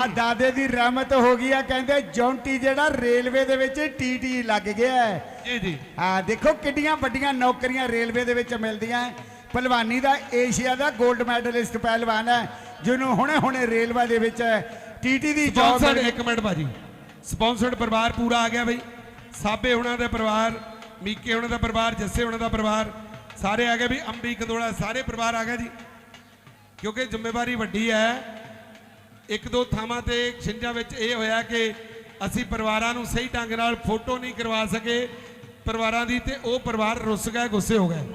ਆ ਦਾਦੇ ਦੀ ਰਹਿਮਤ ਹੋ ਗਈ ਆ ਕਹਿੰਦੇ ਜੌਂਟੀ ਜਿਹੜਾ ਰੇਲਵੇ ਦੇ ਵਿੱਚ ਟੀਟੀ ਲੱਗ ਗਿਆ ਹੈ। ਜੀ ਜੀ। ਆ ਦੇਖੋ ਕਿੱਡੀਆਂ ਵੱਡੀਆਂ ਨੌਕਰੀਆਂ ਰੇਲਵੇ ਦੇ ਵਿੱਚ ਮਿਲਦੀਆਂ ਹੈ। ਭਲਵਾਨੀ ਦਾ ਏਸ਼ੀਆ ਦਾ 골ਡ ਮੈਡਲਿਸਟ ਪਹਿਲਵਾਨ ਹੈ ਜਿਹਨੂੰ ਹੁਣੇ ਹੁਣੇ ਰੇਲਵੇ ਦੇ ਵਿੱਚ ਟੀਟੀ ਦੀ ਜੌਬ ਸਪਾਂਸਰਡ ਇੱਕ ਮਿੰਟ ਭਾਜੀ। ਸਪਾਂਸਰਡ ਪਰਿਵਾਰ ਪੂਰਾ ਆ ਗਿਆ ਬਈ। ਸਾਬੇ ਹੁਣਾਂ ਦਾ ਪਰਿਵਾਰ ਮੀਕੇ ਹੁਣਾਂ ਦਾ ਪਰਿਵਾਰ ਜੱਸੇ ਹੁਣਾਂ ਦਾ ਪਰਿਵਾਰ ਸਾਰੇ ਆ ਗਏ ਵੀ ਅੰਬੀ ਕੰਦੋਲਾ ਸਾਰੇ ਪਰਿਵਾਰ ਆ ਗਿਆ ਜੀ। ਕਿਉਂਕਿ ਜ਼ਿੰਮੇਵਾਰੀ ਵੱਡੀ ਹੈ ਇੱਕ ਦੋ ਥਾਵਾਂ ਤੇ ਛਿੰਝਾਂ ਵਿੱਚ ਇਹ ਹੋਇਆ ਕਿ ਅਸੀਂ ਪਰਿਵਾਰਾਂ ਨੂੰ ਸਹੀ ਢੰਗ ਨਾਲ ਫੋਟੋ ਨਹੀਂ ਕਰਵਾ ਸਕੇ। ਪਰਿਵਾਰਾਂ ਦੀ ਤੇ ਉਹ ਪਰਿਵਾਰ ਰੁੱਸ ਗਏ, ਗੁੱਸੇ ਹੋ ਗਏ।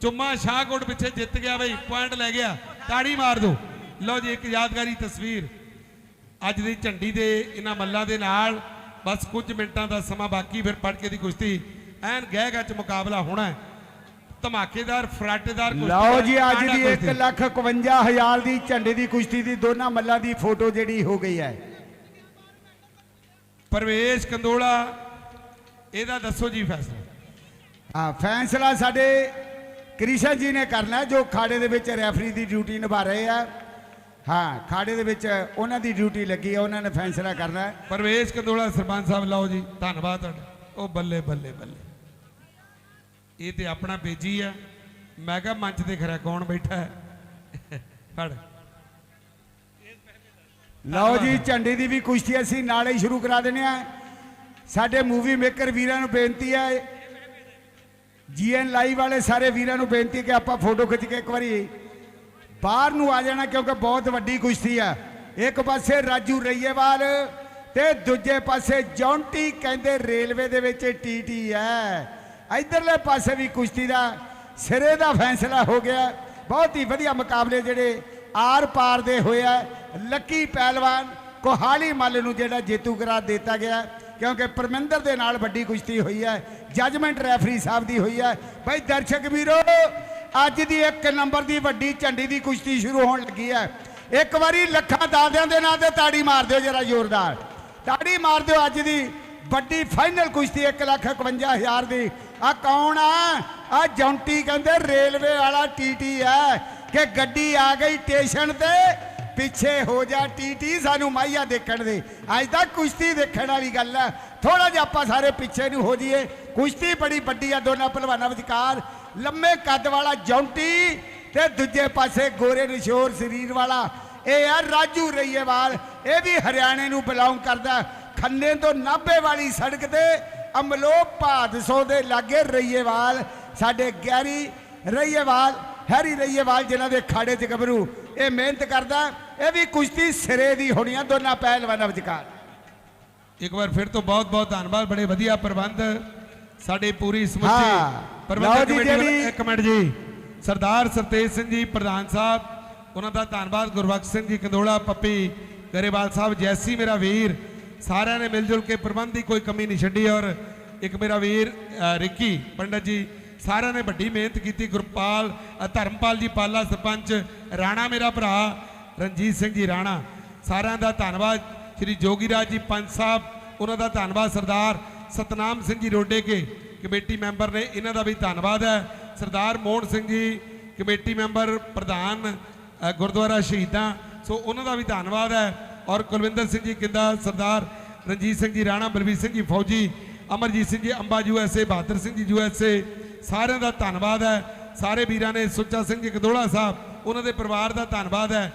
ਚੁੰਮਾ ਸ਼ਾਹਕੋਟ ਪਿੱਛੇ ਜਿੱਤ ਗਿਆ ਬਈ ਪੁਆਇੰਟ ਲੈ ਗਿਆ। ਤਾੜੀ ਮਾਰ ਦਿਓ ਲਓ ਜੀ, ਇੱਕ ਯਾਦਗਾਰੀ ਤਸਵੀਰ। ਅੱਜ ਦੀ ਝੰਡੀ ਦੇ ਇਹਨਾਂ ਮੱਲਾਂ ਦੇ ਨਾਲ ਬਸ ਕੁਝ ਮਿੰਟਾਂ ਦਾ ਸਮਾਂ ਬਾਕੀ, ਫਿਰ ਪੜ ਕੇ ਦੀ ਕੁਸ਼ਤੀ। ਐਨ ਗਹਿ ਚ ਮੁਕਾਬਲਾ ਹੋਣਾ ਹੈ। ਧਮਾਕੇਦਾਰ ਫਰਾਟੇਦਾਰ ਕੁਸ਼ਤੀ ਲਓ ਹੈ, ਜੀ ਅੱਜ ਦੀ ਕੁਸ਼ਤੀ। 1 ਲੱਖ 51 ਹਜ਼ਾਰ ਦੀ ਝੰਡੇ ਦੀ ਕੁਸ਼ਤੀ ਦੀ ਦੋਨਾਂ ਮੱਲਾਂ ਦੀ ਫੋਟੋ ਜਿਹੜੀ ਹੋ ਗਈ ਹੈ। ਪਰਵੇਸ਼ ਕੰਦੋਲਾ ਇਹਦਾ ਦੱਸੋ ਜੀ ਫੈਸਲਾ। ਆ ਫੈਸਲਾ ਸਾਡੇ ਕ੍ਰਿਸ਼ਨ ਜੀ ਨੇ ਕਰਨਾ ਹੈ, ਜੋ ਖਾੜੇ ਦੇ ਵਿੱਚ ਰੈਫਰੀ ਦੀ ਡਿਊਟੀ ਨਿਭਾ ਰਹੇ ਆ। ਹਾਂ ਖਾੜੇ ਦੇ ਵਿੱਚ ਉਹਨਾਂ ਦੀ ਡਿਊਟੀ ਲੱਗੀ ਹੈ ਉਹਨਾਂ ਨੇ ਫੈਸਲਾ ਕਰਨਾ ਹੈ। ਪਰਵੇਸ਼ ਕੰਦੋਲਾ ਸਰਪੰਚ ਸਾਹਿਬ ਲਓ ਜੀ ਧੰਨਵਾਦ ਤੁਹਾਡਾ। ਉਹ ਬੱਲੇ ਬੱਲੇ ਬੱਲੇ। ਇਹ ਤੇ ਆਪਣਾ ਪੇਜੀ ਆ। ਮੈਂ ਕਿਹਾ ਮੰਚ ਤੇ ਖਰਾ ਕੌਣ ਬੈਠਾ ਹੈ? ਫੜ। ਲਓ ਜੀ, ਝੰਡੇ ਦੀ ਵੀ ਕੁਸ਼ਤੀ ਅਸੀਂ ਨਾਲੇ ਹੀ ਸ਼ੁਰੂ ਕਰਾ ਦਿੰਦੇ ਆ ਸਾਡੇ ਮੂਵੀ ਮੇਕਰ ਵੀਰਾਂ ਨੂੰ ਬੇਨਤੀ ਹੈ ਜੀਐਨ ਲਾਈਵ ਵਾਲੇ ਸਾਰੇ ਵੀਰਾਂ ਨੂੰ ਬੇਨਤੀ ਕਿ ਆਪਾਂ ਫੋਟੋ ਖਿੱਚ ਕੇ ਇੱਕ ਵਾਰੀ ਬਾਹਰ ਨੂੰ ਆ ਜਾਣਾ, ਕਿਉਂਕਿ ਬਹੁਤ ਵੱਡੀ ਕੁਸ਼ਤੀ ਆ। ਇੱਕ ਪਾਸੇ ਰਾਜੂ ਰਈਏਵਾਲ ਤੇ ਦੂਜੇ ਪਾਸੇ ਜੌਂਟੀ ਕਹਿੰਦੇ ਰੇਲਵੇ ਦੇ ਵਿੱਚ ਟੀਟੀ ਹੈ। ਇਧਰਲੇ ਪਾਸੇ ਵੀ ਕੁਸ਼ਤੀ ਦਾ ਸਿਰੇ ਦਾ ਫੈਸਲਾ ਹੋ ਗਿਆ। ਬਹੁਤ ਹੀ ਵਧੀਆ ਮੁਕਾਬਲੇ ਜਿਹੜੇ ਆਰ ਪਾਰ ਦੇ ਹੋਏ ਆ। ਲੱਕੀ ਪਹਿਲਵਾਨ ਕੋਹਾਲੀ ਮੱਲ ਨੂੰ ਜਿਹੜਾ ਜੇਤੂ ਕਰਾਰ ਦਿੱਤਾ ਗਿਆ। ਕਿਉਂਕਿ ਪਰਮਿੰਦਰ ਦੇ ਨਾਲ ਵੱਡੀ ਕੁਸ਼ਤੀ ਹੋਈ ਹੈ ਜੱਜਮੈਂਟ ਰੈਫਰੀ ਸਾਹਿਬ ਦੀ ਹੋਈ ਹੈ ਭਾਈ ਦਰਸ਼ਕ ਵੀਰੋ, ਅੱਜ ਦੀ ਇੱਕ ਨੰਬਰ ਦੀ ਵੱਡੀ ਝੰਡੀ ਦੀ ਕੁਸ਼ਤੀ ਸ਼ੁਰੂ ਹੋਣ ਲੱਗੀ ਹੈ ਇੱਕ ਵਾਰੀ ਲੱਖਾਂ ਦਾਦਿਆਂ ਦੇ ਨਾਂ ਤੇ ਤਾੜੀ ਮਾਰ ਦਿਓ ਜਰਾ ਜ਼ੋਰਦਾਰ। ਤਾੜੀ ਮਾਰ ਦਿਓ ਅੱਜ ਦੀ ਵੱਡੀ ਫਾਈਨਲ ਕੁਸ਼ਤੀ 151000 ਦੀ। ਆ ਕੌਣ ਆ? ਆ ਜੌਂਟੀ ਕਹਿੰਦੇ ਰੇਲਵੇ ਵਾਲਾ ਟੀਟੀ ਹੈ ਕਿ ਗੱਡੀ ਆ ਗਈ ਸਟੇਸ਼ਨ ਤੇ, ਪਿੱਛੇ ਹੋ ਜਾ ਟੀਟੀ ਸਾਨੂੰ ਮਾਈਆ ਦੇਖਣ ਦੇ। ਅੱਜ ਤਾਂ ਕੁਸ਼ਤੀ ਦੇਖਣ ਵਾਲੀ ਗੱਲ ਹੈ ਥੋੜਾ ਜਿਹਾ ਆਪਾਂ ਸਾਰੇ ਪਿੱਛੇ ਨੂੰ ਹੋ ਜਾਈਏ। ਕੁਸ਼ਤੀ ਬੜੀ ਵੱਡੀ ਆ ਦੋਨਾਂ ਪਹਿਲਵਾਨਾਂ ਵਿਚਕਾਰ। ਲੰਮੇ ਕੱਦ ਵਾਲਾ ਜੌਂਟੀ ਤੇ ਦੂਜੇ ਪਾਸੇ ਗੋਰੇ ਨਿਸ਼ੋਰ ਸਰੀਰ ਵਾਲਾ। ਇਹ ਆ ਰਾਜੂ ਰਈਏਵਾਲ। ਇਹ ਵੀ ਹਰਿਆਣੇ ਨੂੰ ਬਿਲੋਂਗ ਕਰਦਾ। ਖੰਨੇ ਤੋਂ ਨਾਭੇ ਵਾਲੀ ਸੜਕ ਤੇ ਅਮਲੋ ਭਾਦਸੋ ਦੇ ਲਾਗੇ ਰਈਏਵਾਲ ਸਾਡੇ ਗੈਰੀ ਰਈਏਵਾਲ ਹੈਰੀ ਰਈਏਵਾਲ ਜਿਨ੍ਹਾਂ ਦੇ ਖਾੜੇ 'ਚ ਗੱਭਰੂ। ਇਹ ਮਿਹਨਤ ਕਰਦਾ ਇਹ ਵੀ ਕੁਸ਼ਤੀ ਸਿਰੇ ਦੀ ਹੋਣੀ ਆ ਦੋਨਾਂ ਪਹਿਲਵਾਨਾਂ ਵਿਚਕਾਰ। ਇੱਕ ਵਾਰ ਫਿਰ ਤੋਂ ਬਹੁਤ ਬਹੁਤ ਧੰਨਵਾਦ ਬੜੇ ਵਧੀਆ ਪ੍ਰਬੰਧ ਸਾਡੇ ਪੂਰੀ। ਸਮੁੱਚੀ ਪ੍ਰਬੰਧਕ ਕਮੇਟੀ ਇੱਕ ਮਿੰਟ ਜੀ ਸਰਦਾਰ ਸਰਤੇਜ ਸਿੰਘ ਜੀ ਪ੍ਰਧਾਨ ਸਾਹਿਬ ਉਹਨਾਂ ਦਾ ਧੰਨਵਾਦ। ਗੁਰਬਖਸ਼ ਸਿੰਘ ਜੀ ਕੰਦੋਲਾ ਪੱਪੀ ਗਰੇਵਾਲ ਸਾਹਿਬ ਜੈਸੀ ਮੇਰਾ ਵੀਰ ਸਾਰਿਆਂ ਨੇ ਮਿਲ ਜੁਲ ਕੇ ਪ੍ਰਬੰਧ ਦੀ ਕੋਈ ਕਮੀ ਨਹੀਂ ਛੱਡੀ ਔਰ ਇੱਕ ਮੇਰਾ ਵੀਰ ਅ, ਰਿੱਕੀ ਪੰਡਤ ਜੀ ਸਾਰਿਆਂ ਨੇ ਵੱਡੀ ਮਿਹਨਤ ਕੀਤੀ। ਗੁਰਪਾਲ ਧਰਮਪਾਲ ਜੀ ਪਾਲਾ ਸਰਪੰਚ ਰਾਣਾ ਮੇਰਾ ਭਰਾ ਰਣਜੀਤ ਸਿੰਘ ਜੀ ਰਾਣਾ ਸਾਰਿਆਂ ਦਾ ਧੰਨਵਾਦ। ਸ਼੍ਰੀ ਜੋਗੀਰਾਜ ਜੀ ਪੰਚ ਸਾਹਿਬ ਉਹਨਾਂ ਦਾ ਧੰਨਵਾਦ। ਸਰਦਾਰ ਸਤਨਾਮ ਸਿੰਘ ਜੀ ਰੋਡੇ ਕੇ ਕਮੇਟੀ ਮੈਂਬਰ ਨੇ ਇਹਨਾਂ ਦਾ ਵੀ ਧੰਨਵਾਦ ਹੈ। ਸਰਦਾਰ ਮੋਹਨ ਸਿੰਘ ਜੀ ਕਮੇਟੀ ਮੈਂਬਰ ਪ੍ਰਧਾਨ ਗੁਰਦੁਆਰਾ ਸ਼ਹੀਦਾਂ ਸੋ ਉਹਨਾਂ ਦਾ ਵੀ ਧੰਨਵਾਦ ਹੈ। ਔਰ ਕੁਲਵਿੰਦਰ ਸਿੰਘ ਜੀ ਕਿੰਦਾ? ਸਰਦਾਰ ਰਣਜੀਤ ਸਿੰਘ ਜੀ ਰਾਣਾ ਬਲਵੀਰ ਸਿੰਘ ਜੀ ਫੌਜੀ Amarjit Singh ji Amba U S A Bahadar Singh ji U S ਏ। ਸਾਰਿਆਂ ਦਾ ਧੰਨਵਾਦ ਹੈ। ਸਾਰੇ ਵੀਰਾਂ ਨੇ ਸੁੱਚਾ ਸਿੰਘ ਜੀ ਕਦੋੜਾ ਸਾਹਿਬ ਉਹਨਾਂ ਦੇ ਪਰਿਵਾਰ ਦਾ ਧੰਨਵਾਦ ਹੈ।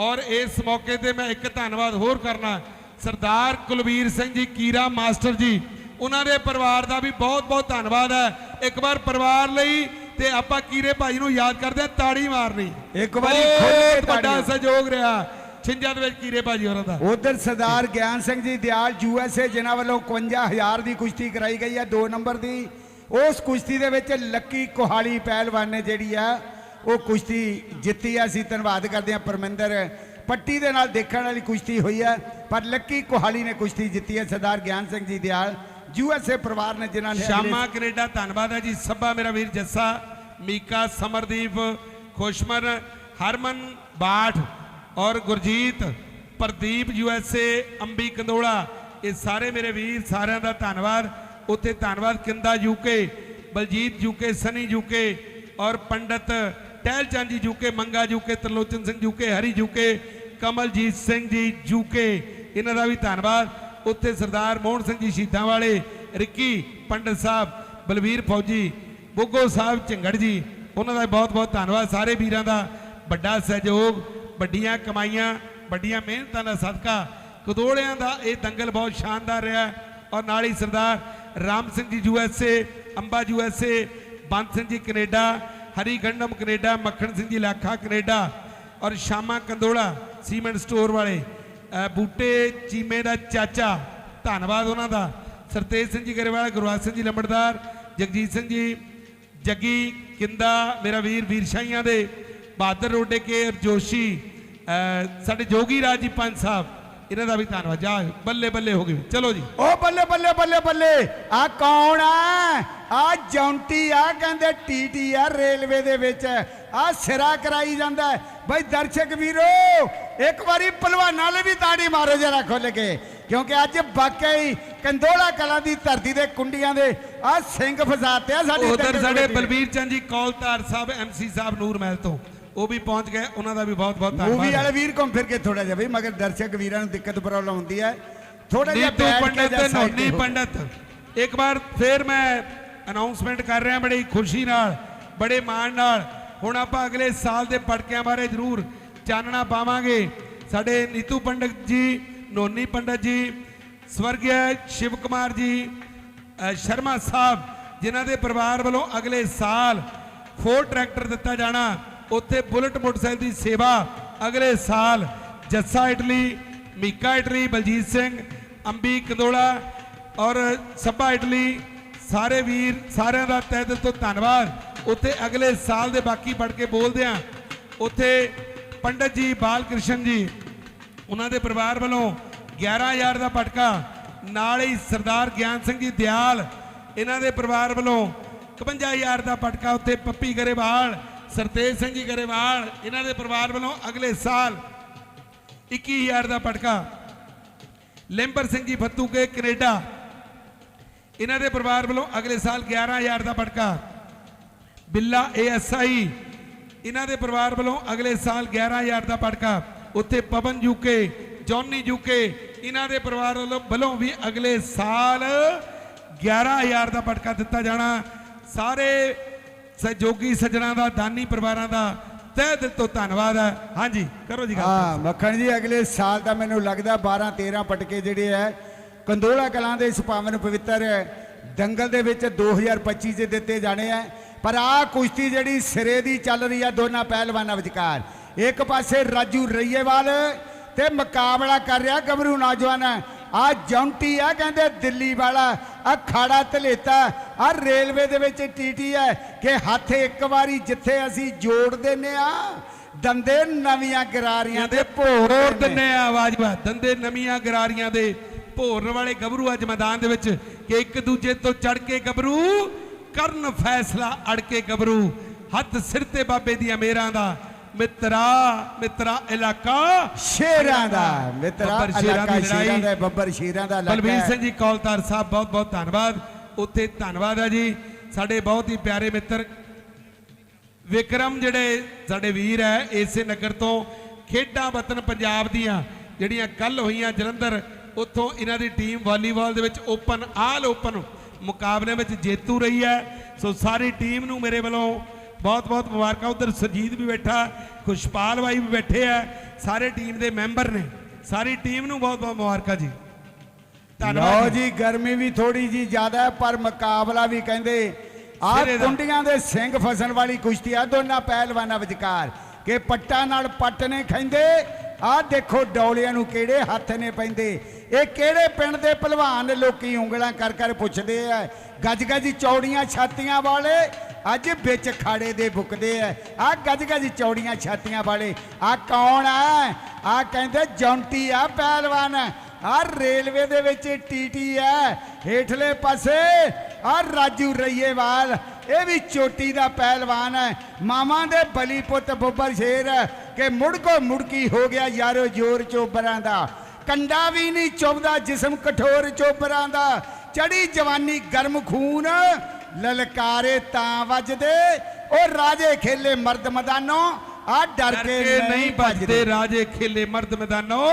ਔਰ ਇਸ ਮੌਕੇ ਤੇ ਮੈਂ ਇੱਕ ਧੰਨਵਾਦ ਹੋਰ ਕਰਨਾ। ਸਰਦਾਰ ਕੁਲਵੀਰ ਸਿੰਘ ਜੀ ਕੀਰਾ ਮਾਸਟਰ ਜੀ ਉਹਨਾਂ ਦੇ ਪਰਿਵਾਰ ਦਾ ਵੀ ਬਹੁਤ ਬਹੁਤ ਧੰਨਵਾਦ ਹੈ। ਇੱਕ ਵਾਰ ਪਰਿਵਾਰ ਲਈ ਤੇ ਆਪਾਂ ਕੀਰੇ ਭਾਈ ਨੂੰ ਯਾਦ ਕਰਦੇ ਹਾਂ ਤਾੜੀ ਮਾਰਨੀ। ਇੱਕ ਵਾਰੀ ਖੁੱਲ੍ਹ ਕੇ ਬਹੁਤ ਵੱਡਾ। ਸਹਿਯੋਗ ਰਿਹਾ। ਛਿੰਜਾਂ ਦੇ ਵਿੱਚ ਕੀਰੇ ਭਾਜੀ ਹੋਰਾਂ ਦਾ। ਉਧਰ ਸਰਦਾਰ ਗਿਆਨ ਸਿੰਘ ਜੀ ਦਿਆਲ ਯੂਐਸਏ ਜਿਨ੍ਹਾਂ ਵੱਲੋਂ 51000 ਦੀ ਕੁਸ਼ਤੀ ਕਰਾਈ ਗਈ ਹੈ 2 ਨੰਬਰ ਦੀ। ਉਸ ਕੁਸ਼ਤੀ ਦੇ ਵਿੱਚ ਲੱਕੀ ਕੋਹਾਲੀ ਪਹਿਲਵਾਨ ਨੇ ਜਿਹੜੀ ਆ ਉਹ ਕੁਸ਼ਤੀ ਜਿੱਤੀ ਆ ਅਸੀਂ ਧੰਨਵਾਦ ਕਰਦੇ ਹਾਂ ਪਰਮਿੰਦਰ। ਪੱਟੀ ਦੇ ਨਾਲ ਦੇਖਣ ਵਾਲੀ ਕੁਸ਼ਤੀ ਹੋਈ ਹੈ ਪਰ ਲੱਕੀ ਕੋਹਾਲੀ ਨੇ ਕੁਸ਼ਤੀ ਜਿੱਤੀ ਹੈ। ਸਰਦਾਰ ਗਿਆਨ ਸਿੰਘ ਜੀ ਦਿਆਲ ਯੂਐਸਏ ਪਰਿਵਾਰ ਨੇ ਜਿਨ੍ਹਾਂ ਨੇ ਸ਼ਾਮਾ ਕੈਨੇਡਾ ਧੰਨਵਾਦ ਹੈ ਜੀ। ਸੱਭਾ ਮੇਰਾ ਵੀਰ ਜੱਸਾ ਮੀਕਾ ਸਮਰਦੀਪ ਖੁਸ਼ਮਨ ਹਰਮਨ ਬਾਠ ਔਰ Gurjeet, Pradeep U S A Ambi Kandola, ਇਹ ਸਾਰੇ ਮੇਰੇ ਵੀਰ ਸਾਰਿਆਂ ਦਾ ਧੰਨਵਾਦ। ਉੱਥੇ ਧੰਨਵਾਦ Kinda UK Baljit UK Sunny UK ਔਰ Pandit Tahil Chand ji UK Manga UK Tarlochan Singh UK Hari UK Kamaljit Singh ji UK ਇਹਨਾਂ ਦਾ ਵੀ ਧੰਨਵਾਦ। ਉੱਥੇ ਸਰਦਾਰ ਮੋਹਨ ਸਿੰਘ ਜੀ ਸ਼ਹੀਦਾਂ ਵਾਲੇ, ਰਿੱਕੀ ਪੰਡਤ ਸਾਹਿਬ, ਬਲਵੀਰ ਫੌਜੀ, ਬੁੱਗੋ ਸਾਹਿਬ ਝਿੰਗੜ ਜੀ, ਉਹਨਾਂ ਦਾ ਬਹੁਤ ਬਹੁਤ ਧੰਨਵਾਦ। ਸਾਰੇ ਵੀਰਾਂ ਦਾ ਵੱਡਾ ਸਹਿਯੋਗ। ਵੱਡੀਆਂ ਕਮਾਈਆਂ, ਵੱਡੀਆਂ ਮਿਹਨਤਾਂ ਦਾ ਸਦਕਾ ਕਦੋੜਿਆਂ ਦਾ ਇਹ ਦੰਗਲ ਬਹੁਤ ਸ਼ਾਨਦਾਰ ਰਿਹਾ। ਔਰ ਨਾਲ ਹੀ ਸਰਦਾਰ ਰਾਮ ਸਿੰਘ ਜੀ ਯੂਐਸਏ ਅੰਬਾ ਯੂਐਸਏ ਬੰਦ Singh ji Canada Hari Gandam Canada, Makhan Singh ji Lakha Canada, ਔਰ ਸ਼ਾਮਾ ਕੰਦੋਲਾ ਸੀਮੈਂਟ ਸਟੋਰ ਵਾਲੇ ਬੂਟੇ, ਚੀਮੇ ਦਾ ਚਾਚਾ, ਧੰਨਵਾਦ ਉਹਨਾਂ ਦਾ। ਸਰਤੇਜ ਸਿੰਘ ਜੀ ਗਰੇਵਾਲਾ ਗੁਰਵਾਜ ਸਿੰਘ ਜੀ ਲੰਬੜਦਾਰ, ਜਗਜੀਤ ਸਿੰਘ ਜੀ, ਜੱਗੀ, ਕਿੰਦਾ, ਮੇਰਾ ਵੀਰ ਵੀਰ ਸ਼ਾਹੀਆਂ ਦੇ ਬਹਾਦਰ ਰੋਡੇ ਕੇ ਔਰ ਜੋਸ਼ੀ ਸਾਡੇ ਜੋਗੀ ਰਾਜ ਜੀ ਪੰਜ ਸਾਹਿਬ ਇਹਨਾਂ ਦਾ ਵੀ ਧੰਨਵਾਦ। ਜਾ ਬੱਲੇ ਬੱਲੇ ਹੋ ਗਏ। ਚਲੋ ਜੀ। ਓ ਬੱਲੇ ਬੱਲੇ ਬੱਲੇ ਬੱਲੇ ਆ ਕੌਣ ਆ? ਆ ਜੌਂਟੀ ਆ ਕਹਿੰਦੇ ਟੀਟੀ ਆ ਰੇਲਵੇ ਦੇ ਵਿੱਚ। ਆ ਸਿਰਾ ਕਰਾਈ ਜਾਂਦਾ। ਬਈ ਦਰਸ਼ਕ ਵੀਰੋ ਇੱਕ ਵਾਰੀ ਪਹਿਲਵਾਨਾਂ ਲਈ ਵੀ ਤਾੜੀ ਮਾਰੋ ਜਰਾ ਖੁੱਲ ਕੇ। ਕਿਉਂਕਿ ਅੱਜ ਵਾਕਈ ਕੰਦੋਲਾ ਕਲਾਂ ਦੀ ਧਰਤੀ ਦੇ ਕੁੰਡੀਆਂ ਦੇ ਆ ਸਿੰਘ ਫਸਾਤੇ ਆ ਸਾਡੀ ਉਧਰ ਸਾਡੇ। ਬਲਬੀਰ ਚੰਦ ਜੀ ਕੌਲਤਾਰ ਸਾਹਿਬ ਐਮਸੀ ਸਾਹਿਬ ਨੂਰ ਮਹਿਲ ਤੋਂ। ਉਹ ਵੀ ਪਹੁੰਚ ਗਏ ਉਹਨਾਂ ਦਾ ਵੀ ਬਹੁਤ ਬਹੁਤ ਮੂਵੀ ਧੰਨਵਾਦ ਵਾਲੇ ਵੀਰ ਘੁੰਮ ਫਿਰ ਕੇ ਥੋੜਾ ਜਿਹਾ ਬਈ ਮਗਰ ਦਰਸ਼ਕ ਵੀਰਾਂ ਨੂੰ ਦਿੱਕਤ ਪ੍ਰੋਬਲਮ ਹੁੰਦੀ ਹੈ। ਥੋੜਾ ਜਿਹਾ ਬੈਠ ਪੰਡਤ ਤੇ ਨੋਨੀ। ਪੰਡਤ। ਇੱਕ ਵਾਰ ਫੇਰ ਮੈਂ ਅਨਾਉਂਸਮੈਂਟ ਕਰ ਰਿਹਾ ਬੜੀ ਖੁਸ਼ੀ ਨਾਲ ਬੜੇ ਮਾਣ ਨਾਲ। ਹੁਣ ਆਪਾਂ ਅਗਲੇ ਸਾਲ ਦੇ ਪਟਕਿਆਂ ਬਾਰੇ ਜ਼ਰੂਰ ਚਾਨਣਾ ਪਾਵਾਂਗੇ। ਸਾਡੇ ਨੀਤੂ ਪੰਡਤ ਜੀ ਨੋਨੀ ਪੰਡਤ ਜੀ ਸਵਰਗੀ ਸ਼ਿਵ ਕੁਮਾਰ ਜੀ ਸ਼ਰਮਾ ਸਾਹਿਬ ਜਿਨ੍ਹਾਂ ਦੇ ਪਰਿਵਾਰ ਵੱਲੋਂ ਅਗਲੇ ਸਾਲ ਫੋਰ ਟਰੈਕਟਰ ਦਿੱਤਾ ਜਾਣਾ। ਉੱਥੇ ਬੁਲਟ ਮੋਟਰਸਾਈਕਲ ਦੀ ਸੇਵਾ ਅਗਲੇ ਸਾਲ ਜੱਸਾ ਇਟਲੀ, ਮੀਕਾ ਇਟਲੀ, ਬਲਜੀਤ ਸਿੰਘ, ਅੰਬੀ ਕੰਦੋਲਾ ਔਰ ਸੱਭਾ ਇਟਲੀ, ਸਾਰੇ ਵੀਰ, ਸਾਰਿਆਂ ਦਾ ਤਹਿ ਦਿਲ ਤੋਂ ਧੰਨਵਾਦ। ਉੱਥੇ ਅਗਲੇ ਸਾਲ ਦੇ ਬਾਕੀ ਪੜ ਕੇ ਬੋਲਦੇ ਆ ਉੱਥੇ ਪੰਡਤ ਜੀ ਬਾਲ ਕ੍ਰਿਸ਼ਨ ਜੀ, ਉਹਨਾਂ ਦੇ ਪਰਿਵਾਰ ਵੱਲੋਂ 11000 ਦਾ ਪਟਕਾ, ਨਾਲ ਹੀ ਸਰਦਾਰ ਗਿਆਨ ਸਿੰਘ ਜੀ ਦਿਆਲ, ਇਹਨਾਂ ਦੇ ਪਰਿਵਾਰ ਵੱਲੋਂ 51000 ਦਾ ਪਟਕਾ ਉੱਥੇ ਪੱਪੀ ਗਰੇਵਾਲ ਸਰਤੇਜ ਸਿੰਘ ਜੀ ਗਰੇਵਾਲ, ਇਹਨਾਂ ਦੇ ਪਰਿਵਾਰ ਵੱਲੋਂ ਅਗਲੇ ਸਾਲ 21000 ਦਾ ਪਟਕਾ। ਲੈਂਬਰ ਸਿੰਘ ਜੀ ਫੱਤੂਕੇ ਕੈਨੇਡਾ, ਇਹਨਾਂ ਦੇ ਪਰਿਵਾਰ ਵੱਲੋਂ ਅਗਲੇ ਸਾਲ 11000 ਦਾ ਪਟਕਾ। ਬਿੱਲਾ ਏਐਸਆਈ, ਇਹਨਾਂ ਦੇ ਪਰਿਵਾਰ ਵੱਲੋਂ ਅਗਲੇ ਸਾਲ 11000 ਦਾ ਪਟਕਾ। ਉੱਥੇ ਪਵਨ ਯੂਕੇ ਜੌਨੀ ਯੂਕੇ ਇਹਨਾਂ ਦੇ ਪਰਿਵਾਰ ਵੱਲੋਂ ਵੱਲੋਂ ਵੀ ਅਗਲੇ ਸਾਲ 11000 ਦਾ ਪਟਕਾ ਦਿੱਤਾ ਜਾਣਾ। ਸਾਰੇ ਸਹਿਯੋਗੀ ਸੱਜਣਾ ਦਾ, ਦਾਨੀ ਪਰਿਵਾਰਾਂ ਦਾ ਤਹਿ ਦਿਲ ਤੋਂ ਧੰਨਵਾਦ ਹੈ। ਹਾਂਜੀ, ਕਰੋ ਜੀ ਗੱਲ। ਹਾਂ, ਮੱਖਣ ਜੀ, ਅਗਲੇ ਸਾਲ ਦਾ ਮੈਨੂੰ ਲੱਗਦਾ 12 13 ਪਟਕੇ ਜਿਹੜੇ ਹੈ, ਕੰਦੋਲਾ ਕਲਾਂ ਦੇ ਇਸ ਪਾਵਨ ਪਵਿੱਤਰ ਦੰਗਲ ਦੇ ਵਿੱਚ 2025 ਚ ਦਿੱਤੇ ਜਾਣੇ ਐ ਪਰ ਆ ਕੁਸ਼ਤੀ ਜਿਹੜੀ ਸਿਰੇ ਦੀ ਚੱਲ ਰਹੀ ਆ ਦੋਨਾਂ ਪਹਿਲਵਾਨਾਂ ਵਿਚਕਾਰ। ਇੱਕ ਪਾਸੇ ਰਾਜੂ ਰਈਏਵਾਲ ਤੇ ਮੁਕਾਬਲਾ ਕਰ ਰਿਹਾ ਗਬਰੂ ਨੌਜਵਾਨ ਆ ਜੌਂਟੀ ਆ ਕਹਿੰਦੇ ਦਿੱਲੀ ਵਾਲਾ ਆ ਖਾੜਾ ਧਲੇਤਾ ਆ ਰੇਲਵੇ ਦੇ ਵਿੱਚ ਟੀਟੀ ਹੈ ਕਿ ਹੱਥ ਇੱਕ ਵਾਰੀ ਜਿੱਥੇ ਅਸੀਂ ਜੋੜ ਦਿੰਨੇ ਆ ਦੰਦੇ ਨਵੀਆਂ ਗਰਾਰੀਆਂ ਦੇ ਭੋਰ ਦਿੰਨੇ ਆ ਆਵਾਜ਼ ਵਾ ਦੰਦੇ ਨਵੀਆਂ ਗਰਾਰੀਆਂ ਦੇ ਭੋਰਨ ਵਾਲੇ ਗੱਭਰੂ ਅੱਜ ਮੈਦਾਨ ਦੇ ਵਿੱਚ ਕਿ ਇੱਕ ਦੂਜੇ ਤੋਂ ਚੜ ਕੇ ਗੱਭਰੂ ਕਰਨ ਫੈਸਲਾ ਅੜ ਕੇ ਗੱਭਰੂ ਹੱਥ ਸਿਰ ਤੇ ਬਾਬੇ ਦੀਆਂ ਮੇਰਾਂ ਦਾ ਮਿੱਤਰਾ ਮਿੱਤਰਾ ਇਲਾਕਾ ਸ਼ੇਰਾਂ ਦਾ ਮਿੱਤਰਾ ਇਲਾਕਾ ਸ਼ੇਰਾਂ। ਦਾ ਬੱਬਰ ਸ਼ੇਰਾਂ ਦਾ ਇਲਾਕਾ ਬਲਵੀਰ ਹੈ। ਸਿੰਘ ਜੀ ਕੌਲਤਾਰ ਸਾਹਿਬ ਬਹੁਤ ਬਹੁਤ ਧੰਨਵਾਦ ਉੱਥੇ ਧੰਨਵਾਦ ਹੈ ਜੀ ਸਾਡੇ ਬਹੁਤ ਹੀ ਪਿਆਰੇ ਮਿੱਤਰ ਵਿਕਰਮ ਜਿਹੜੇ ਸਾਡੇ ਵੀਰ ਹੈ ਇਸੇ ਨਗਰ ਤੋਂ ਖੇਡਾਂ ਵਤਨ ਪੰਜਾਬ ਦੀਆਂ ਜਿਹੜੀਆਂ ਕੱਲ ਹੋਈਆਂ ਜਲੰਧਰ ਉੱਥੋਂ ਇਹਨਾਂ ਦੀ ਟੀਮ ਵਾਲੀਬਾਲ ਦੇ ਵਿੱਚ ਓਪਨ ਆਲ ਓਪਨ ਮੁਕਾਬਲੇ ਵਿੱਚ ਜੇਤੂ ਰਹੀ ਹੈ ਸੋ ਸਾਰੀ ਟੀਮ ਨੂੰ ਮੇਰੇ ਵੱਲੋਂ ਬਹੁਤ ਬਹੁਤ ਮੁਬਾਰਕਾਂ। ਉਧਰ ਸਰਜੀਤ ਵੀ ਬੈਠਾ ਖੁਸ਼ਪਾਲ ਬਾਈ ਵੀ ਬੈਠੇ ਆ। ਸਾਰੇ ਟੀਮ ਦੇ ਮੈਂਬਰ ਨੇ। ਸਾਰੀ ਟੀਮ ਨੂੰ ਬਹੁਤ ਬਹੁਤ ਮੁਬਾਰਕਾਂ ਜੀ। ਧੰਨਵਾਦ ਜੀ। ਜੀ ਗਰਮੀ ਵੀ ਥੋੜੀ ਜੀ ਜ਼ਿਆਦਾ ਹੈ ਪਰ ਮੁਕਾਬਲਾ ਵੀ ਕਹਿੰਦੇ ਆ ਸਿਰੇ ਦਾ। ਕੁੰਡੀਆਂ ਦੇ ਸਿੰਘ ਫਸਣ ਵਾਲੀ ਕੁਸ਼ਤੀ ਆ ਦੋਨਾਂ ਪਹਿਲਵਾਨਾਂ ਵਿਚਕਾਰ। ਕਿ ਪੱਟਾਂ ਨਾਲ ਪੱਟ ਨੇ ਖੈਂਦੇ ਆ ਦੇਖੋ ਡੌਲਿਆਂ ਨੂੰ ਕਿਹੜੇ ਹੱਥ ਨੇ ਪੈਂਦੇ। ਇਹ ਕਿਹੜੇ ਪਿੰਡ ਦੇ ਪਹਿਲਵਾਨ ਲੋਕੀ ਉਂਗਲਾਂ ਕਰ ਕਰ ਪੁੱਛਦੇ ਆ। ਗੱਜ ਗੱਜ ਚੌੜੀਆਂ ਛਾਤੀਆਂ ਵਾਲੇ ਅੱਜ ਵਿੱਚ ਖਾੜੇ ਦੇ ਬੁਕਦੇ ਆ ਆ ਗੱਜ ਗੱਜ ਚੌੜੀਆਂ ਛਾਤੀਆਂ ਵਾਲੇ। ਆ ਕੌਣ ਆ ਆ ਕਹਿੰਦੇ ਜੌਂਟੀ ਆ ਪਹਿਲਵਾਨ। ਆ ਰੇਲਵੇ ਦੇ ਵਿੱਚ ਟੀਟੀ ਹੈ ਹੇਠਲੇ ਪਾਸੇ ਆ ਰਾਜੂ ਰਈਏਵਾਲ। ਇਹ ਵੀ ਚੋਟੀ ਦਾ ਪਹਿਲਵਾਨ ਹੈ ਮਾਮਾ ਦੇ ਬਲੀ ਪੁੱਤ ਬੱਬਰ ਸ਼ੇਰ ਹੈ ਕਿ ਮੁੜਕੋ ਮੁੜਕੀ ਹੋ ਗਿਆ ਯਾਰੋ ਜੋਰ ਚੋਬਰਾਂ ਦਾ। ਕੰਡਾ ਵੀ ਨਹੀਂ ਚੁੱਭਦਾ ਜਿਸਮ ਕਠੋਰ ਚੋਬਰਾਂ ਦਾ। ਚੜੀ ਜਵਾਨੀ ਗਰਮ ਖੂਨ ਲਲਕਾਰੇ ਤਾਂ ਵੱਜਦੇ ਉਹ ਰਾਜੇ ਖੇਲੇ ਮਰਦ ਮਦਾਨੋ ਆ ਡਰ ਕੇ ਨਹੀਂ ਭੱਜਦੇ ਰਾਜੇ ਖੇਲੇ ਮਰਦ ਮੈਦਾਨੋ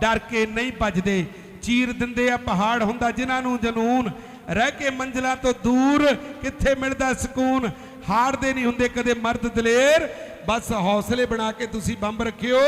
ਡਰ ਕੇ ਨਹੀਂ ਭੱਜਦੇ। ਚੀਰ ਦਿੰਦੇ ਆ ਪਹਾੜ ਹੁੰਦਾ ਜਿਨ੍ਹਾਂ ਨੂੰ ਜਨੂਨ। ਰਹਿ ਕੇ ਮੰਜ਼ਲਾਂ ਤੋਂ ਦੂਰ ਕਿੱਥੇ ਮਿਲਦਾ ਸਕੂਨ? ਹਾਰਦੇ ਨਹੀਂ ਹੁੰਦੇ ਕਦੇ ਮਰਦ ਦਲੇਰ। ਬਸ ਹੌਸਲੇ ਬਣਾ ਕੇ ਤੁਸੀਂ ਬੰਬ ਰੱਖਿਓ।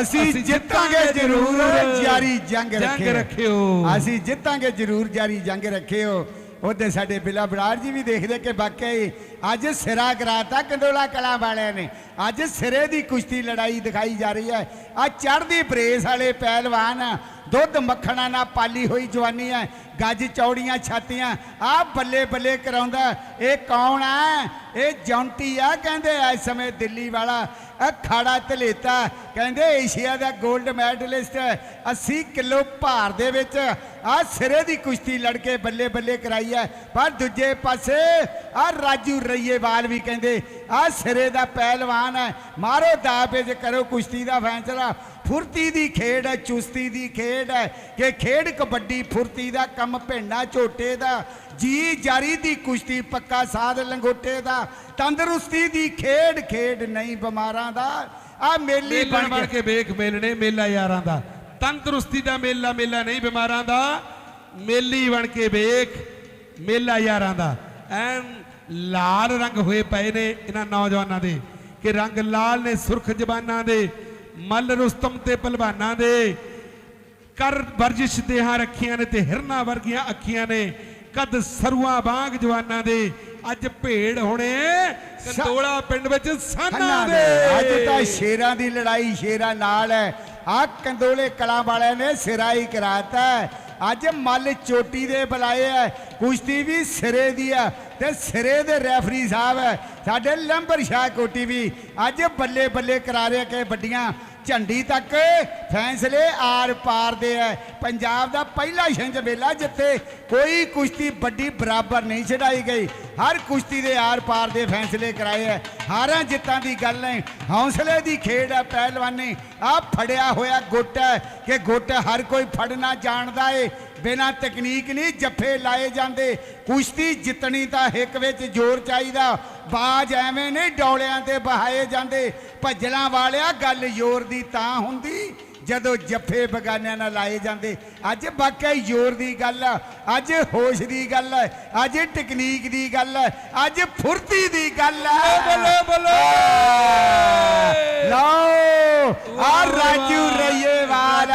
ਅਸੀਂ ਜਿੱਤਾਂਗੇ ਜ਼ਰੂਰ ਜਾਰੀ ਜੰਗ ਰੱਖਿਓ। ਅਸੀਂ ਜਿੱਤਾਂਗੇ ਜ਼ਰੂਰ ਜਾਰੀ ਜੰਗ ਰੱਖਿਓ। ਉਹਦੇ ਸਾਡੇ ਬਿਲਾ ਬਰਾੜ ਜੀ ਵੀ ਦੇਖਦੇ ਕਿ ਵਾਕਈ ਅੱਜ ਸਿਰਾ ਕਰਾਤਾ ਕੰਡੋਲਾ ਕਲਾਂ ਵਾਲਿਆਂ ਨੇ। ਅੱਜ ਸਿਰੇ ਦੀ ਕੁਸ਼ਤੀ ਲੜਾਈ ਦਿਖਾਈ ਜਾ ਰਹੀ ਹੈ। ਆ ਚੜ੍ਹਦੀ ਬਰੇਸ ਵਾਲੇ ਪਹਿਲਵਾਨ ਦੁੱਧ ਮੱਖਣਾ ਨਾਲ ਪਾਲੀ ਹੋਈ ਜਵਾਨੀ ਹੈ ਗੱਜ ਚੌੜੀਆਂ ਛਾਤੀਆਂ। ਆ ਬੱਲੇ ਬੱਲੇ ਕਰਾਉਂਦਾ। ਇਹ ਕੌਣ ਹੈ ਇਹ ਜੌਂਟੀ ਆ ਕਹਿੰਦੇ ਇਸ ਸਮੇਂ ਦਿੱਲੀ ਵਾਲਾ। ਅਖਾੜਾ ਧਲੇਤਾ। ਕਹਿੰਦੇ ਏਸ਼ੀਆ ਦਾ 골ਡ ਮੈਡਲਿਸਟ 80 ਕਿਲੋ ਭਾਰ ਦੇ ਵਿੱਚ ਆ ਸਿਰੇ ਦੀ ਕੁਸ਼ਤੀ ਲੜ ਕੇ ਬੱਲੇ ਬੱਲੇ ਕਰਾਈ ਹੈ। ਪਰ ਦੂਜੇ ਪਾਸੇ ਆ ਰਾਜੂ ਰਈਏਵਾਲ ਵੀ ਕਹਿੰਦੇ ਆ ਸਿਰੇ ਦਾ ਪਹਿਲਵਾਨ ਹੈ ਮਾਰੋ ਦਾਬੇਜ ਕਰੋ ਕੁਸ਼ਤੀ ਦਾ ਫੈਸਲਾ। ਫੁਰਤੀ ਦੀ ਖੇਡ ਹੈ ਚੁਸਤੀ ਦੀ ਖੇਡ ਹੈ ਕਿ ਖੇਡ ਕਬੱਡੀ ਫੁਰਤੀ ਦਾ ਕੰਮ ਭਿੰਡਾ ਝੋਟੇ ਦਾ। ਜੀ ਜਾਰੀ ਦੀ ਕੁਸ਼ਤੀ ਪੱਕਾ ਸਾਧ ਲੰਗੋਟੇ ਦਾ। ਤੰਦਰੁਸਤੀ ਦੀ ਖੇਡ ਖੇਡ ਨਹੀਂ ਬਿਮਾਰਾਂ ਦਾ। ਆ ਮੇਲੀ ਬਣ ਬਣ ਕੇ ਕੇ ਵੇਖ ਮੇਲਣੇ ਮੇਲਾ ਯਾਰਾਂ ਦਾ। ਤੰਦਰੁਸਤੀ ਦਾ ਮੇਲਾ ਮੇਲਾ ਨਹੀਂ ਬਿਮਾਰਾਂ ਦਾ। ਮੇਲੀ ਬਣ ਕੇ ਵੇਖ ਮੇਲਾ ਯਾਰਾਂ ਦਾ। ਐਨ ਲਾਲ ਰੰਗ ਹੋਏ ਪਏ ਨੇ ਇਹਨਾਂ ਨੌਜਵਾਨਾਂ ਦੇ ਕਿ ਰੰਗ ਲਾਲ ਨੇ ਸੁਰਖ ਜ਼ਬਾਨਾਂ ਦੇ ਮੱਲ ਰੁਸਤਮ ਤੇ ਪਹਿਲਵਾਨਾਂ ਦੇ। ਕਰ ਵਰਜਿਸ਼ ਦੇਹਾਂ ਰੱਖੀਆਂ ਨੇ ਤੇ ਹਿਰਨਾ ਵਰਗੀਆਂ ਅੱਖੀਆਂ ਨੇ। ਕਦ ਸਰੂਆਂ ਬਾਗ ਜਵਾਨਾਂ ਦੇ ਅੱਜ ਭੇੜ ਹੋਣੇ ਕੰਦੋਲਾ ਪਿੰਡ ਵਿੱਚ ਸਾਨਾਂ ਦੇ। ਅੱਜ ਤਾਂ ਸ਼ੇਰਾਂ ਦੀ ਲੜਾਈ ਸ਼ੇਰਾਂ ਨਾਲ ਹੈ। ਆ ਕੰਦੋਲੇ ਕਲਾਂ ਵਾਲਿਆਂ ਨੇ ਸਿਰਾਈ ਕਰਾਤਾ। ਅੱਜ ਮੱਲ ਚੋਟੀ ਦੇ ਬੁਲਾਏ ਹੈ। ਕੁਸ਼ਤੀ ਵੀ ਸਿਰੇ ਦੀ ਹੈ। ਤੇ ਸਿਰੇ ਦੇ ਰੈਫਰੀ ਸਾਹਿਬ, ਸਾਡੇ ਲੰਬਰ ਸ਼ਾਹ ਕੋਟੀ ਵੀ ਅੱਜ ਬੱਲੇ ਬੱਲੇ ਕਰਾ ਰਹੇ ਕਿ ਵੱਡੀਆਂ ਝੰਡੀ ਤੱਕ ਫੈਸਲੇ ਆਰ ਪਾਰ ਦੇ ਹੈ ਪੰਜਾਬ ਦਾ ਪਹਿਲਾ ਛਿੰਝ ਮੇਲਾ ਜਿੱਥੇ ਕੋਈ ਕੁਸ਼ਤੀ ਵੱਡੀ ਬਰਾਬਰ ਨਹੀਂ ਛਡਾਈ ਗਈ। ਹਰ ਕੁਸ਼ਤੀ ਦੇ ਆਰ ਪਾਰ ਦੇ ਫੈਸਲੇ ਕਰਾਏ ਹੈ ਹਾਰਾਂ ਜਿੱਤਾਂ ਦੀ ਗੱਲ ਨਹੀਂ, ਹੌਸਲੇ ਦੀ ਖੇਡ ਹੈ ਪਹਿਲਵਾਨੀ। ਆ ਫੜਿਆ ਹੋਇਆ ਗੁੱਟ ਹੈ ਕਿ ਗੁੱਟ ਹਰ ਕੋਈ ਫੜਨਾ ਜਾਣਦਾ ਏ। ਬਿਨਾਂ ਤਕਨੀਕ ਨਹੀਂ ਜੱਫੇ ਲਾਏ ਜਾਂਦੇ। ਕੁਸ਼ਤੀ ਜਿੱਤਣੀ ਤਾਂ ਹਿੱਕ ਵਿੱਚ ਜ਼ੋਰ ਚਾਹੀਦਾ। ਬਾਜ ਐਵੇਂ ਨਹੀਂ ਡੌਲਿਆਂ ਤੇ ਬਹਾਏ ਜਾਂਦੇ। ਭੱਜਲਾਂ ਵਾਲਿਆ ਗੱਲ ਜ਼ੋਰ ਦੀ ਤਾਂ ਹੁੰਦੀ ਜਦੋਂ ਜੱਫੇ ਬਗਾਨਿਆਂ ਨਾਲ ਲਾਏ ਜਾਂਦੇ। ਅੱਜ ਵਾਕਈ ਜ਼ੋਰ ਦੀ ਗੱਲ ਆ ਅੱਜ ਹੋਸ਼ ਦੀ ਗੱਲ ਹੈ ਅੱਜ ਟੈਕਨੀਕ ਦੀ ਗੱਲ ਹੈ ਅੱਜ ਫੁਰਤੀ ਦੀ ਗੱਲ ਹੈ ਬੱਲੇ ਬੱਲੇ ਲਓ ਆ ਰਾਜੂ। ਰਈਏਵਾਲ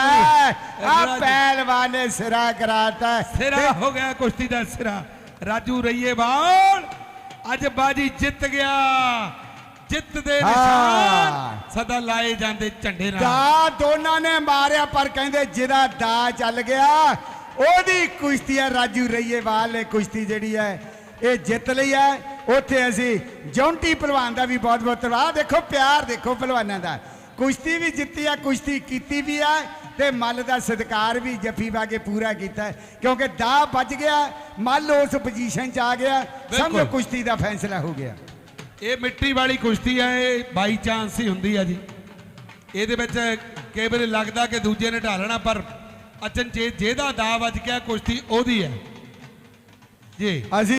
ਆ। ਪਹਿਲਵਾਨ ਨੇ ਸਿਰਾ ਕਰਾਤਾ। ਸਿਰਾ ਹੋ ਗਿਆ ਕੁਸ਼ਤੀ ਦਾ ਸਿਰਾ। ਰਾਜੂ ਰਈਏਵਾਲ ਅੱਜ ਬਾਜੀ ਜਿੱਤ ਗਿਆ। ਜਿੱਤ ਦੇ। ਨਿਸ਼ਾਨ ਸਦਾ ਲਾਏ ਜਾਂਦੇ ਝੰਡੇ ਨਾਲ। ਦਾ ਦੋਨਾਂ ਨੇ ਮਾਰਿਆ ਪਰ ਕਹਿੰਦੇ ਜਿਹਦਾ ਦਾ ਚੱਲ ਗਿਆ ਉਹਦੀ ਕੁਸ਼ਤੀ ਹੈ ਰਾਜੂ ਰਈਏਵਾਲ ਨੇ। ਕੁਸ਼ਤੀ ਜਿਹੜੀ ਹੈ ਇਹ ਜਿੱਤ ਲਈ ਹੈ। ਉੱਥੇ ਅਸੀਂ ਜੌਂਟੀ ਪਹਿਲਵਾਨ ਦਾ ਵੀ ਬਹੁਤ ਬਹੁਤ ਧੰਨਵਾਦ। ਦੇਖੋ ਪਿਆਰ ਦੇਖੋ ਪਹਿਲਵਾਨਾਂ ਦਾ। ਕੁਸ਼ਤੀ ਵੀ ਜਿੱਤੀ ਹੈ ਕੁਸ਼ਤੀ ਕੀਤੀ ਵੀ ਹੈ। ਤੇ ਮੱਲ ਦਾ ਸਤਿਕਾਰ ਵੀ ਜੱਫੀ ਪਾ ਕੇ ਪੂਰਾ ਕੀਤਾ ਹੈ। ਕਿਉਂਕਿ ਦਾ ਵੱਜ ਗਿਆ ਮੱਲ ਉਸ ਪੋਜੀਸ਼ਨ 'ਚ ਆ ਗਿਆ ਸਮਝੋ। ਕੁਸ਼ਤੀ ਦਾ ਫੈਸਲਾ ਹੋ ਗਿਆ ਇਹ ਮਿੱਟੀ ਵਾਲੀ ਕੁਸ਼ਤੀ ਹੈ ਇਹ ਬਾਈ ਚਾਂਸ ਹੀ ਹੁੰਦੀ ਆ ਜੀ ਇਹਦੇ ਵਿੱਚ ਕਈ ਵਾਰੀ ਲੱਗਦਾ ਕਿ ਦੂਜੇ ਨੇ ਢਾਲਣਾ ਪਰ ਅਚਨਚੇਤ ਜਿਹਦਾ ਦਾ ਵੱਜ ਗਿਆ ਕੁਸ਼ਤੀ ਉਹਦੀ ਹੈ ਜੀ ਅਸੀਂ